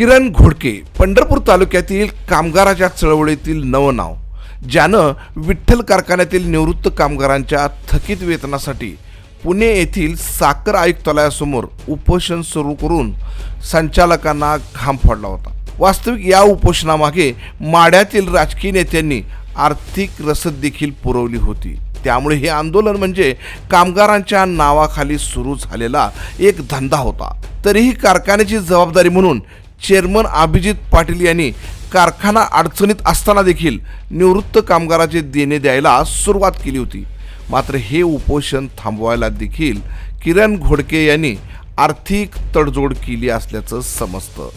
किरण घोडके पंढरपूर तालुक्यातील कामगाराच्या चळवळीतील नवनाव ज्यानं विठ्ठल कारखान्यातील निवृत्त कामगारांच्या थकीत वेतनासाठी पुणे येथील साखर आयुक्तालयासमोर उपोषण सुरू करून संचालकांना घाम फोडला होता. वास्तविक या उपोषणामागे माड्यातील राजकीय नेत्यांनी आर्थिक रसद देखील पुरवली होती. त्यामुळे हे आंदोलन म्हणजे कामगारांच्या नावाखाली सुरू झालेला एक धंदा होता. तरीही कारखान्याची जबाबदारी म्हणून चेअरमन अभिजित पाटील यांनी कारखाना अडचणीत असताना देखील निवृत्त कामगाराचे देणे द्यायला सुरुवात केली होती. मात्र हे उपोषण थांबवायला देखील किरण घोडके यांनी आर्थिक तडजोड केली असल्याचं समजतं.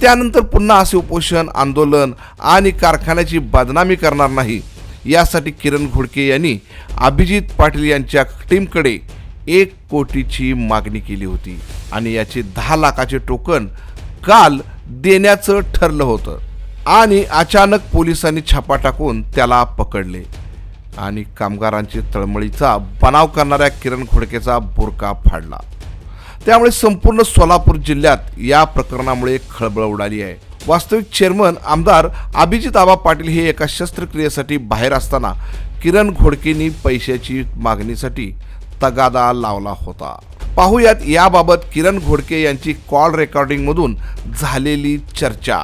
त्यानंतर पुन्हा असे उपोषण आंदोलन आणि कारखान्याची बदनामी करणार नाही यासाठी किरण घोडके यांनी अभिजित पाटील यांच्या टीमकडे एक कोटीची मागणी केली होती आणि याचे दहा लाखाचे टोकन काल देण्याचं ठरलं होतं. आणि अचानक पोलिसांनी छापा टाकून त्याला पकडले. आणि कामगारांची तळमळीचा बनाव करणाऱ्या किरण घोडकेचा बुरका फाडला. त्यामुळे संपूर्ण सोलापूर जिल्ह्यात या प्रकरणामुळे खळबळ उडाली आहे. वास्तविक चेअरमन आमदार अभिजित आबा पाटील हे एका शस्त्रक्रियेसाठी बाहेर असताना किरण घोडकेंनी पैशाची मागणीसाठी तगादा लावला होता. पाहूयात याबाबत किरण घोडके यांची कॉल रेकॉर्डिंगमधून झालेली चर्चा.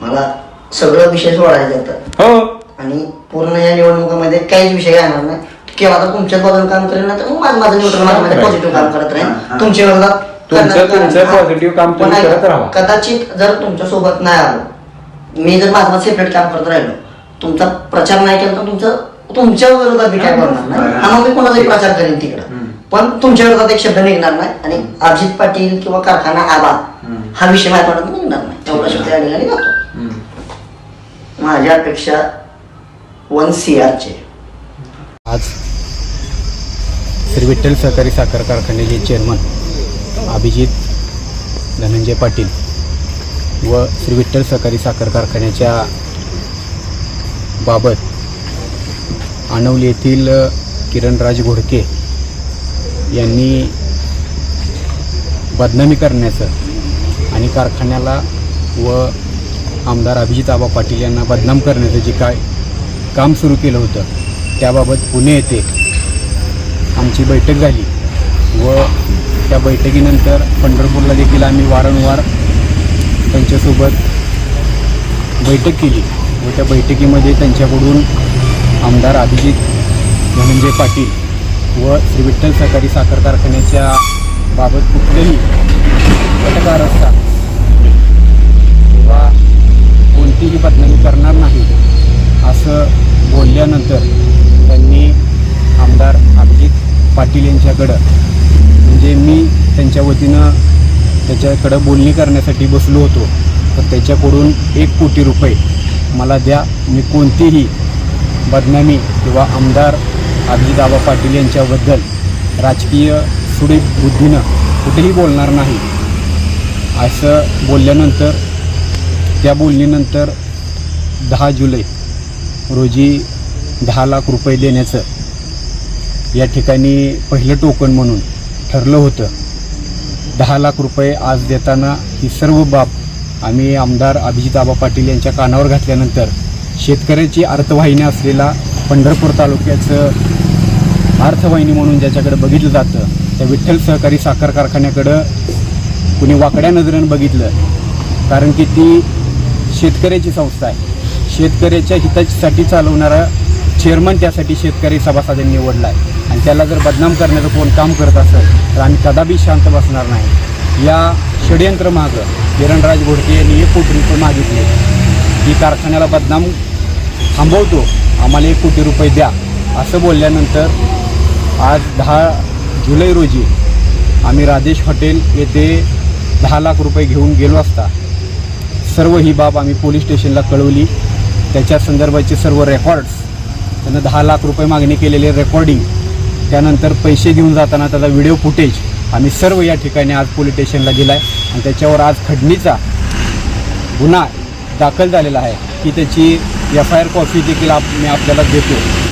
मला सगळं विषय सोडायचे हो. आणि पूर्ण या निवडणुकीमध्ये काहीच विषय येणार नाही. किंवा आता तुमच्याच बाजूने काम करेल ना तर मग माझं माझं न्यूट्रल पॉझिटिव्ह काम करत राहील तुमच्या विरोधात तुमचं- करणार- तुमचं हा. positive काम तुम्ही पण ऐका, करत राहा. कदाचित जर तुमच्यासोबत नाही आलो मी जर माझं सेपरेट काम करत राहिलो तुमचा प्रचार नाही केला तर तुमचं तुमच्या विरोधात मी काय करणार नाही? हा मग मी कोणाचाही प्रचार करेन तिकडं. पण तुमच्या विरोधात एक शब्द निघणार नाही. आणि अजित पाटील किंवा कारखाना आबा हा विषय माझ्या तोंडातून निघणार नाही. एवढा शब्द या ठिकाणी जातो माझ्या अपेक्षा वन सी आरचे आज श्री विठ्ठल सहकारी साखर कारखान्याचे चेअरमन अभिजित धनंजय पाटील व श्री विठ्ठल सहकारी साखर कारखान्याच्या बाबत आणवली येथील किरणराज घोडके यांनी बदनामी करण्याचं आणि कारखान्याला व आमदार अभिजित आबा पाटील यांना बदनाम करण्याचं जे काय काम सुरू केलं होतं त्याबाबत पुणे येथे आमची बैठक झाली व त्या बैठकीनंतर पंढरपूरला देखील आम्ही वारंवार त्यांच्यासोबत बैठक केली व त्या बैठकीमध्ये त्यांच्याकडून आमदार अभिजित धनंजय पाटील व श्री विठ्ठल सहकारी साखर कारखान्याच्या बाबत कुठलेही कटकारस्था किंवा कोणतीही बदनामी करणार नाही असं बोलल्यानंतर त्यांनी आमदार अभिजित पाटील यांच्याकडं म्हणजे मी त्यांच्या वतीनं त्याच्याकडं बोलणी करण्यासाठी बसलो होतो. तर त्याच्याकडून एक कोटी रुपये मला द्या. मी कोणतीही बदनामी किंवा आमदार अभिजित पाटील यांच्याबद्दल राजकीय सुडीप बुद्धीनं कुठेही बोलणार नाही. असं बोलल्यानंतर त्या बोलणीनंतर दहा जुलै रोजी दहा लाख रुपये देण्याचं या ठिकाणी पहिलं टोकन म्हणून ठरलं होतं. दहा लाख रुपये आज देताना ही सर्व बाब आम्ही आमदार अभिजित आबा पाटील यांच्या कानावर घातल्यानंतर शेतकऱ्याची अर्थवाहिनी असलेला पंढरपूर तालुक्याचं अर्थवाहिनी म्हणून ज्याच्याकडे बघितलं जातं त्या विठ्ठल सहकारी साखर कारखान्याकडं कुणी वाकड्या नजरेनं बघितलं कारण की ती शेतकऱ्याची संस्था आहे. शेतकऱ्याच्या हितासाठी चालवणारा चेअरमन त्यासाठी शेतकरी सभासदांनी निवडला आहे आणि त्याला जर बदनाम करण्याचं कोण काम करत असेल तर आम्ही कदापि शांत बसणार नाही. या षडयंत्र मागं किरणराज घोडके यांनी एक कोटी रुपये मागितले. की कारखान्याला बदनाम थांबवतो. आम्हाला एक कोटी रुपये द्या. असं बोलल्यानंतर आज दहा जुलै रोजी आम्ही राजेश हॉटेल येथे दहा लाख रुपये घेऊन गेलो असता. सर्व ही बाब आम्ही पोलीस स्टेशनला कळवली. त्याच्या संदर्भाचे सर्व रेकॉर्ड्स त्यानं दहा लाख रुपये मागणी केलेले रेकॉर्डिंग त्यानंतर पैसे घेऊन जाताना त्याचा व्हिडिओ फुटेज आम्ही सर्व या ठिकाणी आज पोलीस स्टेशनला दिला आहे आणि त्याच्यावर आज खडणीचा गुन्हा दाखल झालेला आहे. की त्याची एफ आय आर कॉपी देखील आप मी आपल्याला देतो.